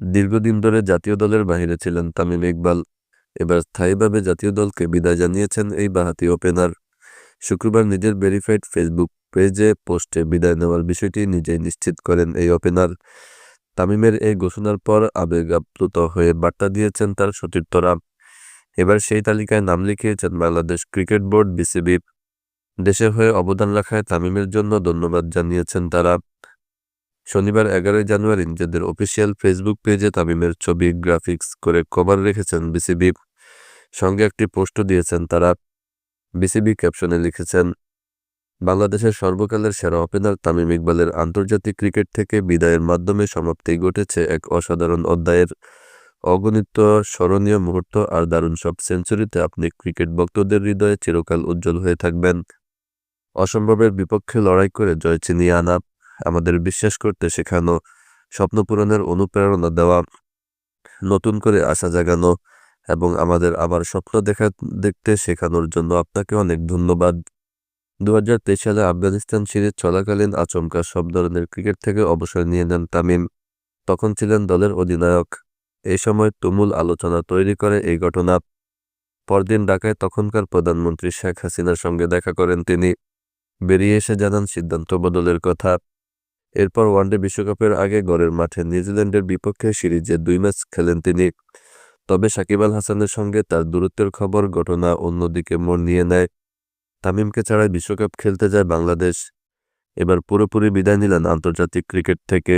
দীর্ঘদিন ধরে জাতীয় দলের বাহিরে ছিলেন তামিম ইকবাল। এবার স্থায়ীভাবে জাতীয় দলকে বিদায় জানিয়েছেন এই বাঁহাতি ওপেনার। শুক্রবার নিজের ভেরিফাইড ফেসবুক পেজে পোস্টে বিদায় নেওয়ার বিষয়টি নিজেই নিশ্চিত করেন এই ওপেনার। তামিমের এই ঘোষণার পর আবেগাপ্লুত হয়ে বার্তা দিয়েছেন তার সতীর্থরা। এবার সেই তালিকায় নাম লিখিয়েছেন বাংলাদেশ ক্রিকেট বোর্ড বিসিবি। দেশে হয়ে অবদান রাখায় তামিমের জন্য ধন্যবাদ জানিয়েছেন তারা। শনিবার এগারোই জানুয়ারি নিজেদের অফিসিয়াল ফেসবুক পেজে তামিমের ছবি গ্রাফিক্স করে কভার রেখেছেন বিসিবি সঙ্গে একটি পোস্টও দিয়েছেন তারা। বিসিবি ক্যাপশনে লিখেছেন, বাংলাদেশের সর্বকালের সেরা ওপেনার তামিম ইকবালের আন্তর্জাতিক ক্রিকেট থেকে বিদায়ের মাধ্যমে সমাপ্তি ঘটেছে এক অসাধারণ অধ্যায়ের। অগণিত স্মরণীয় মুহূর্ত আর দারুণ সব সেঞ্চুরিতে আপনি ক্রিকেট ভক্তদের হৃদয়ে চিরকাল উজ্জ্বল হয়ে থাকবেন। অসম্ভবের বিপক্ষে লড়াই করে জয় ছিনিয়ে আনা। আমাদের বিশ্বাস করতে শেখানো, স্বপ্ন পূরণের অনুপ্রেরণা দেওয়া, নতুন করে আশা জাগানো এবং আমাদের আবার স্বপ্ন দেখা, দেখতে শেখানোর জন্য আপনাকে অনেক ধন্যবাদ। দু হাজার তেইশ সালে আফগানিস্তান সিরিজ চলাকালীন আচমকা সব ধরনের ক্রিকেট থেকে অবসর নিয়ে নেন তামিম। তখন ছিলেন দলের অধিনায়ক। এই সময় তুমুল আলোচনা তৈরি করে এই ঘটনা। পরদিন ঢাকায় তখনকার প্রধানমন্ত্রী শেখ হাসিনার সঙ্গে দেখা করেন তিনি। বেরিয়ে এসে জানান সিদ্ধান্ত বদলের কথা। এরপর ওয়ানডে বিশ্বকাপের আগে গড়ের মাঠে নিউজিল্যান্ডের বিপক্ষে সিরিজে দুই ম্যাচ খেলেন তিনি। তবে সাকিব আল হাসানের সঙ্গে তার দূরত্বের খবর ঘটনা অন্যদিকে মোড় নিয়ে নেয়। তামিমকে ছাড়াই বিশ্বকাপ খেলতে যায় বাংলাদেশ। এবার পুরোপুরি বিদায় নিলেন আন্তর্জাতিক ক্রিকেট থেকে।